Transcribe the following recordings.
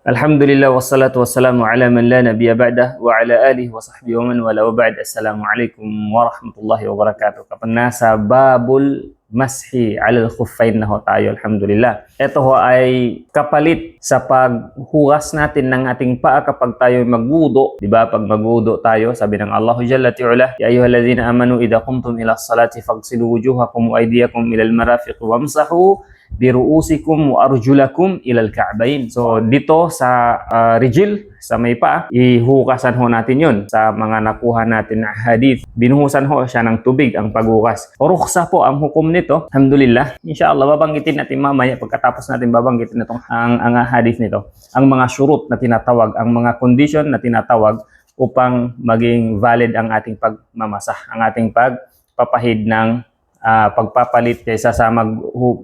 Alhamdulillah wassalatu wassalamu ala man la nabiyya ba'da wa ala alihi wa sahbihi wa man wala wa ba'd. Assalamu alaikum warahmatullahi wabarakatuh. Kapag nasa babul mashi ala al-khuffain na ho tayo, alhamdulillah. Ito ho ay kapalit sa paghugas natin ng ating paa kapag tayo magwudo. Di ba? Pag magwudo tayo, sabi ng Allah Jalla ti'ula, Ya ayyuhalladhina amanu idha qumtum ila salati faghsilu wujuhakum wa aydiyakum ila al-marafiq wamsahu biruusikum wa arjulakum ilal ka'bayn. So dito sa uh, rijil, sa may paa, ihukasan ho natin yun sa mga nakuha natin na hadith. Binuhusan ho siya ng tubig ang paghukas. Ruksa po ang hukom nito. Alhamdulillah. Inshallah, babanggitin natin mamaya pagkatapos natin babanggitin itong ang, ang hadith nito. Ang mga shurut na tinatawag, ang mga condition na tinatawag upang maging valid ang ating pagmamasah, ang ating pagpapahid ng ah, pagpapalit kaysa sa mag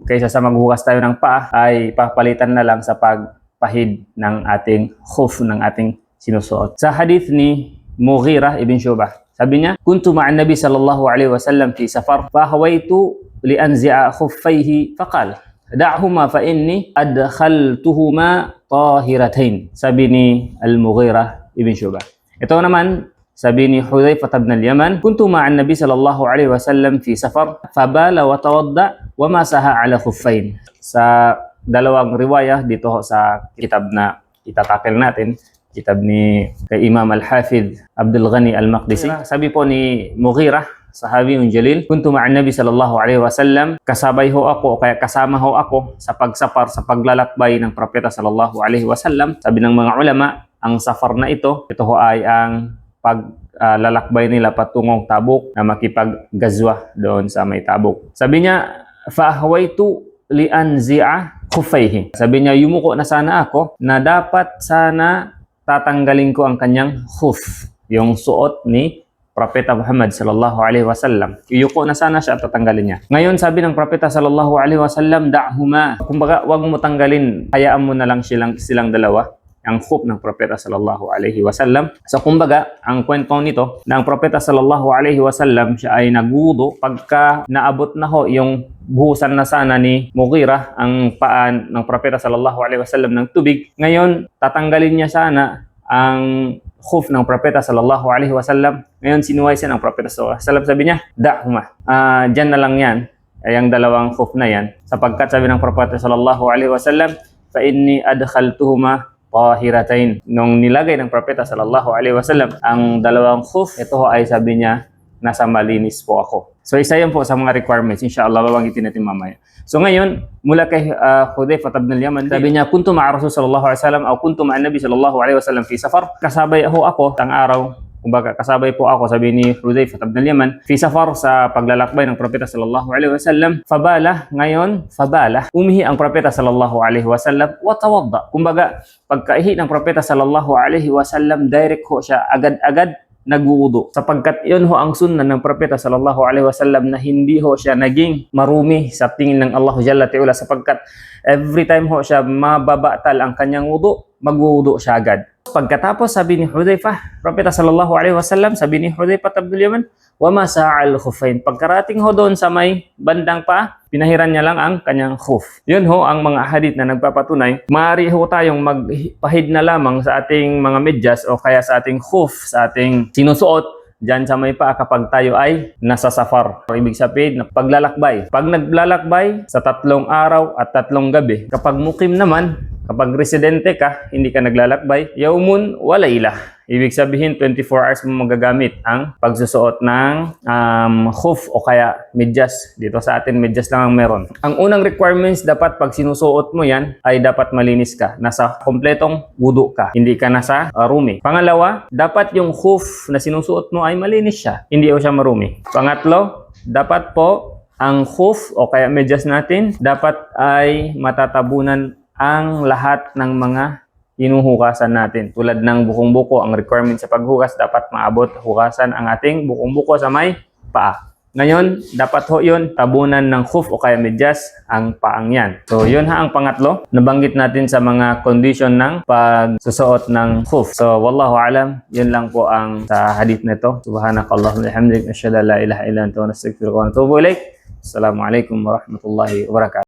kaysa sa maghugas tayo ng paa ay papalitan na lang sa pagpahid ng ating khuf ng ating sinusuot. Sa hadith ni Mughirah ibn Shubah, sabi niya, "Kuntu ma'an Nabi sallallahu alaihi wasallam fi safar, fa hawaitu li anzi'a khuffaihi faqal, da'huma fa inni adkhaltuhuma tahiratain." Sabi ni Al-Mughirah ibn Shubah. Ito naman sabi ni Hudhayfah ibn al-Yaman, "Kuntu ma'an Nabi sallallahu alaihi wasallam fi safar, fabala wa tawadda wa masaha ala khuffain." Sa dalawang riwayah dito sa kitab na itatakil natin, kitab ni kay Imam Al-Hafidh Abdul Ghani Al-Maqdisi. Sabi po ni Mughirah, sahabi yung Jalil, kuntu ma'an Nabi sallallahu alaihi wasallam, kasabay ho ako o kaya kasama ho ako sa pagsapar sa paglalakbay ng propeta sallallahu alaihi wasallam. Sabi ng mga ulama, ang safar na ito, ito ho ay ang paglalakbay nila patungong Tabuk na makipaggazwa doon sa may Tabuk. Sabi niya, fa'ahwaitu li anzi'a khuffaihi. Sabi niya, yumuko na sana ako na dapat sana tatanggalin ko ang kanyang khuf, yung suot ni Propeta Muhammad sallallahu alaihi wasallam. Iyuko na sana siya at tatanggalin niya. Ngayon sabi ng Propeta sallallahu alaihi wasallam, da'huma. Kumbaga, wag mo tanggalin, hayaan mo na lang silang silang dalawa ang khuf ng propeta sallallahu alaihi wasallam. So kumbaga, ang kwento nito ang propeta sallallahu alaihi wasallam siya ay nagwudo pagka naabot na ho yung buhusan na sana ni Mughira ang paan ng propeta sallallahu alaihi wasallam ng tubig. Ngayon, tatanggalin niya sana ang khuf ng propeta sallallahu alaihi wasallam. Ngayon, sinuway siya ng propeta sallallahu alaihi wasallam. Sabi niya, da'huma. Ah, diyan na lang yan. Ay ang dalawang khuf na yan. Sapagkat sabi ng propeta sallallahu alaihi wasallam, fa inni adkhaltuhuma tahiratain. Nung nilagay ng propeta sallallahu alaihi wasallam ang dalawang khuf, ito ay sabi niya, nasa malinis po ako. So isa yan po sa mga requirements. Inshallah, babanggitin natin mamaya. So ngayon, mula kay uh, Hudayfa ibn al-Yaman, sabi niya, kuntu ma'a Rasul sallallahu alaihi wasallam o kuntu ma'a Nabi sallallahu alaihi wasallam fi safar. Kasabay ho ako tang araw kumbaga kasabay po ako sabi ni Hudayfa ibn al-Yaman fi safar sa paglalakbay ng propeta sallallahu alaihi wasallam fabala ngayon fabala. Umihi ang propeta sallallahu alaihi wasallam wa tawadda kumbaga pagkaihi ng propeta sallallahu alaihi wasallam direct ho siya agad-agad nagwudu. Sapagkat yun ho ang sunna ng propeta sallallahu alaihi wasallam na hindi ho siya naging marumi sa tingin ng Allah Jalla Ta'ala sapagkat every time ho siya mababatal ang kanyang wudu magwudu siya agad pagkatapos sabi ni Hudayfa propeta sallallahu alaihi wasallam sabi ni Hudayfa Abdul Yaman wa ma sa'al khufain pagkarating ho doon sa may bandang pa pinahiran niya lang ang kanyang khuf yun ho ang mga hadith na nagpapatunay maaari ho tayong magpahid na lamang sa ating mga medyas o kaya sa ating khuf sa ating sinusuot Diyan sa may paa kapag tayo ay nasa safar. Ibig sabihin paglalakbay. Pag naglalakbay sa tatlong araw at tatlong gabi, kapag mukim naman, kapag residente ka, hindi ka naglalakbay, yaumun walayla. Ibig sabihin 24 hours mo magagamit ang pagsusuot ng um, khuf o kaya medyas. Dito sa atin medyas lang ang meron. Ang unang requirements dapat pag sinusuot mo yan ay dapat malinis ka. Nasa kompletong wudu ka. Hindi ka nasa uh, rumi. Pangalawa, dapat yung khuf na sinusuot mo ay malinis siya. Hindi o siya marumi. Pangatlo, dapat po ang khuf o kaya medyas natin dapat ay matatabunan ang lahat ng mga hinuhukasan natin. Tulad ng bukong buko, ang requirement sa paghugas dapat maabot hukasan ang ating bukong buko sa may paa. Ngayon, dapat ho yun, tabunan ng khuf o kaya medyas ang paang yan. So, yun ha ang pangatlo. Nabanggit natin sa mga condition ng pagsusuot ng khuf. So, wallahu alam, yun lang po ang sa hadith na ito. Subhanakallahumma bihamdik, asyhadu la ilaha illa anta wa nastaghfiruka wa natubu ilaik. Assalamualaikum warahmatullahi wabarakatuh.